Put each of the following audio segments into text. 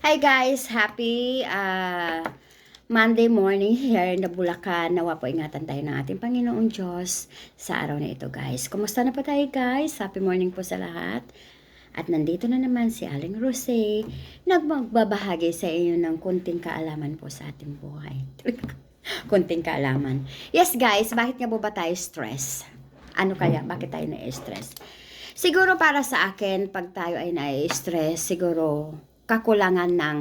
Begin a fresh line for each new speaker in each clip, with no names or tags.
Hi guys, happy uh, Monday morning here the Bulacan. Nawa po ingatan tayo ng ating Panginoong Diyos sa araw na ito guys. Kumusta na po tayo guys? Happy morning po sa lahat. At nandito na naman si Aling Rose, nagmagbabahagi sa inyo ng kunting kaalaman po sa ating buhay. kunting kaalaman. Yes guys, bakit nga po ba tayo stress? Ano kaya? Bakit tayo na-stress? Siguro para sa akin, pag tayo ay na-stress, siguro kakulangan ng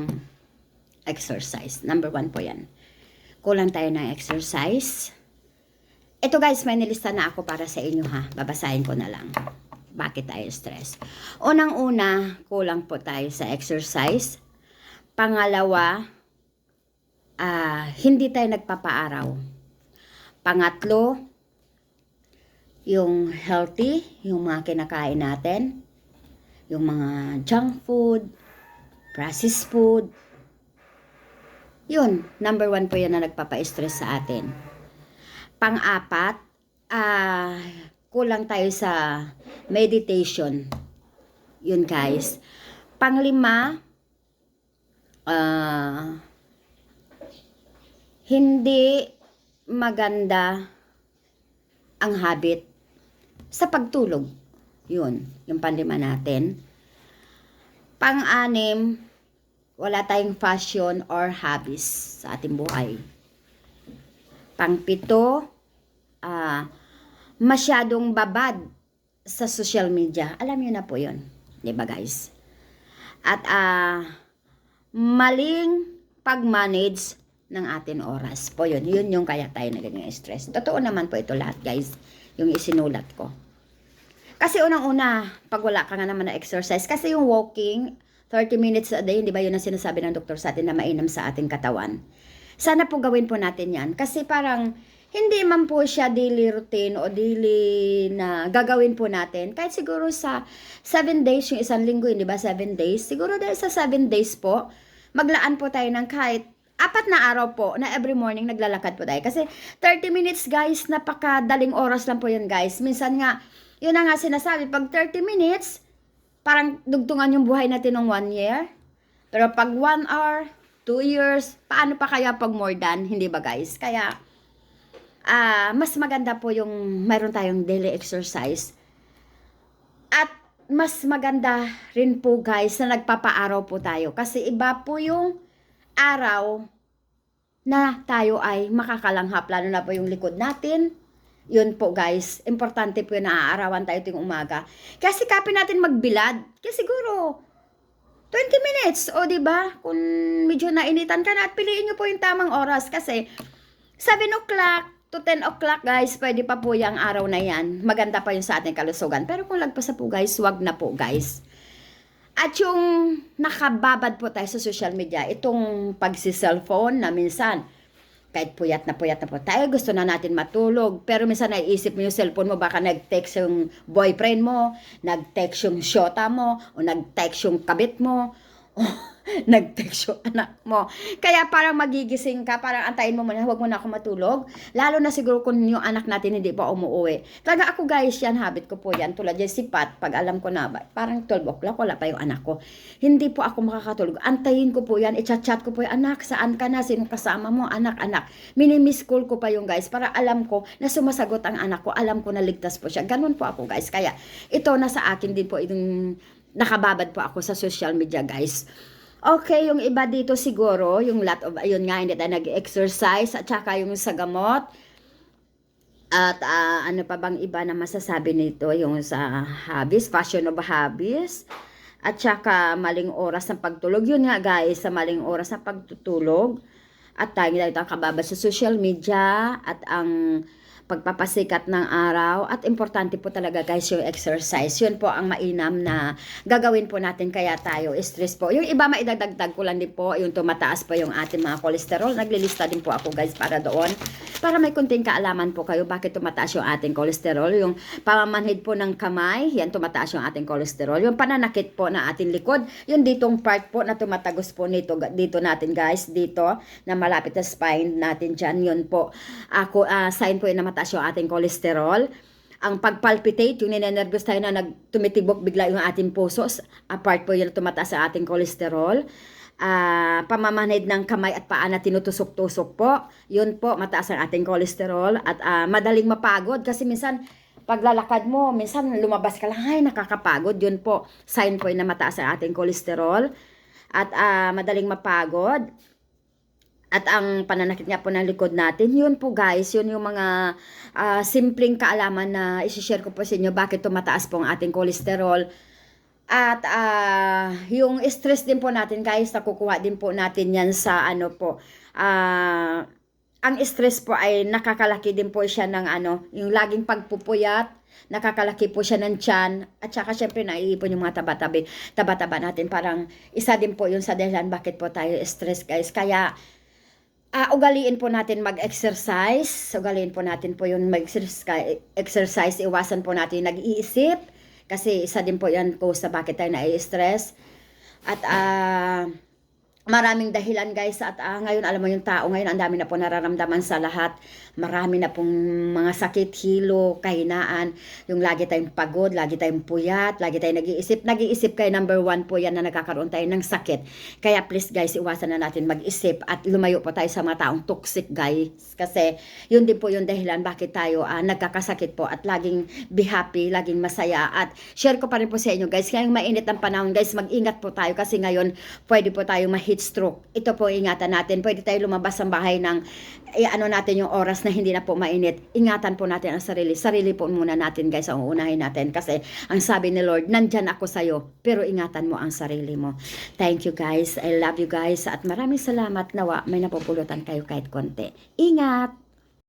exercise. Number one po yan. Kulang tayo ng exercise. Ito guys, may nilista na ako para sa inyo ha. Babasahin ko na lang. Bakit tayo stress? Unang-una, kulang po tayo sa exercise. Pangalawa, ah, hindi tayo nagpapaaraw. Pangatlo, yung healthy, yung mga kinakain natin, yung mga junk food, processed food. Yun, number one po yan na nagpapa-stress sa atin. Pang-apat, ah, kulang tayo sa meditation. Yun guys. Panglima, ah, hindi maganda ang habit sa pagtulog. Yun, yung panlima natin. Pang-anim, wala tayong fashion or hobbies sa ating buhay. Pang-pito, ah, masyadong babad sa social media. Alam niyo na po yun. Ba guys? At ah, maling pag-manage ng ating oras po yun. Yun yung kaya tayo nagiging stress. Totoo naman po ito lahat guys. Yung isinulat ko. Kasi unang-una, pag wala ka nga naman na exercise, kasi yung walking, 30 minutes a day, hindi ba yun ang sinasabi ng doktor sa atin na mainam sa ating katawan? Sana po gawin po natin yan. Kasi parang, hindi man po siya daily routine o daily na gagawin po natin. Kahit siguro sa 7 days, yung isang linggo, hindi ba 7 days? Siguro dahil sa 7 days po, maglaan po tayo ng kahit apat na araw po na every morning naglalakad po tayo. Kasi 30 minutes guys, napakadaling oras lang po yun guys. Minsan nga, yun na nga sinasabi, pag 30 minutes, parang dugtungan yung buhay natin ng one year. Pero pag one hour, two years, paano pa kaya pag more than, hindi ba guys? Kaya, ah mas maganda po yung mayroon tayong daily exercise. At mas maganda rin po guys na nagpapaaraw po tayo. Kasi iba po yung araw na tayo ay makakalanghap. Lalo na po yung likod natin. Yun po guys, importante po yun na aarawan tayo tuwing umaga. Kasi kapin natin magbilad. Kasi siguro, 20 minutes. O, ba? Kung medyo nainitan ka na at piliin nyo po yung tamang oras. Kasi, 7 o'clock to 10 o'clock, guys, pwede pa po yung araw na yan. Maganda pa yun sa ating kalusugan. Pero kung lagpas na po, guys, wag na po, guys. At yung nakababad po tayo sa social media, itong pagsi-cellphone na minsan, kahit puyat na puyat na po tayo, gusto na natin matulog. Pero minsan naiisip mo yung cellphone mo, baka nag-text yung boyfriend mo, nag-text yung shota mo, o nag-text yung kabit mo, nag-text yung anak mo. Kaya parang magigising ka, parang antayin mo muna, huwag mo na ako matulog. Lalo na siguro kung yung anak natin hindi pa umuwi. Talaga ako guys, yan, habit ko po yan. Tulad yan si Pat, pag alam ko na, parang 12 o'clock, wala pa yung anak ko. Hindi po ako makakatulog. Antayin ko po yan, i-chat-chat ko po yung anak, saan ka na, sino kasama mo, anak, anak. Minimiss call ko pa yung guys, para alam ko na sumasagot ang anak ko, alam ko na ligtas po siya. Ganun po ako guys. Kaya ito na sa akin din po, itong nakababad po ako sa social media guys. Okay, yung iba dito siguro, yung lot of, ayun nga, hindi tayo nag-exercise, at saka yung sa gamot, at ah, ano pa bang iba na masasabi nito, yung sa hobbies, fashion of hobbies, at saka maling oras ng pagtulog. Yun nga guys, sa maling oras ng pagtutulog, at tayo dahil tayo kababad sa social media, at ang pagpapasikat ng araw at importante po talaga guys yung exercise. Yun po ang mainam na gagawin po natin kaya tayo stress po. Yung iba maidagdagdag ko lang din po yung tumataas po yung ating mga cholesterol. Naglilista din po ako guys para doon. Para may kunting kaalaman po kayo bakit tumataas yung ating cholesterol. Yung pamamanhid po ng kamay, yan tumataas yung ating cholesterol. Yung pananakit po na ating likod, yung ditong part po na tumatagos po nito, dito natin guys, dito na malapit sa spine natin dyan, yun po. Ako, uh, sign po yun na mataas yung ating cholesterol. ang pagpalpitate, yung ninenervous tayo na nagtumitibok bigla yung ating pusos, apart po yun tumataas ang ating cholesterol. Ah, pamamanhid ng kamay at paa na tinutusok-tusok po, yun po, mataas ang ating cholesterol at ah, madaling mapagod kasi minsan paglalakad mo, minsan lumabas ka lang, ay nakakapagod, yun po, sign po na mataas ang ating cholesterol at ah, madaling mapagod. At ang pananakit nga po ng likod natin, yun po guys, yun yung mga ah, simpleng kaalaman na isi-share ko po sa inyo bakit tumataas po ang ating cholesterol. At ah, yung stress din po natin guys, nakukuha din po natin yan sa ano po. ah, ang stress po ay nakakalaki din po siya ng ano, yung laging pagpupuyat, nakakalaki po siya ng tiyan, at saka syempre naiipon yung mga taba-tabi, taba-taba natin. Parang isa din po yun sa dahilan bakit po tayo stress guys. Kaya Ah, ugaliin po natin mag-exercise. Ugaliin po natin po yung mag-exercise. Iwasan po natin yung nag-iisip. Kasi isa din po yan po sa bakit tayo na-stress. At ah, maraming dahilan guys. At ah, ngayon, alam mo yung tao, ngayon ang dami na po nararamdaman sa lahat. Marami na pong mga sakit, hilo, kahinaan. Yung lagi tayong pagod, lagi tayong puyat, lagi tayong nag-iisip. Nag-iisip kayo, number one po yan na nagkakaroon tayo ng sakit. Kaya please guys, iwasan na natin mag-isip at lumayo po tayo sa mga taong toxic guys. Kasi yun din po yung dahilan bakit tayo ah, nagkakasakit po at laging be happy, laging masaya. At share ko pa rin po sa inyo guys, ngayong mainit ang panahon guys, mag-ingat po tayo kasi ngayon pwede po tayo ma-heat stroke. Ito po ingatan natin. Pwede tayo lumabas ng bahay ng eh, ano natin yung oras na hindi na po mainit. Ingatan po natin ang sarili. Sarili po muna natin guys ang uunahin natin kasi ang sabi ni Lord, nandyan ako sa'yo pero ingatan mo ang sarili mo. Thank you guys. I love you guys at maraming salamat nawa may napupulutan kayo kahit konti. Ingat!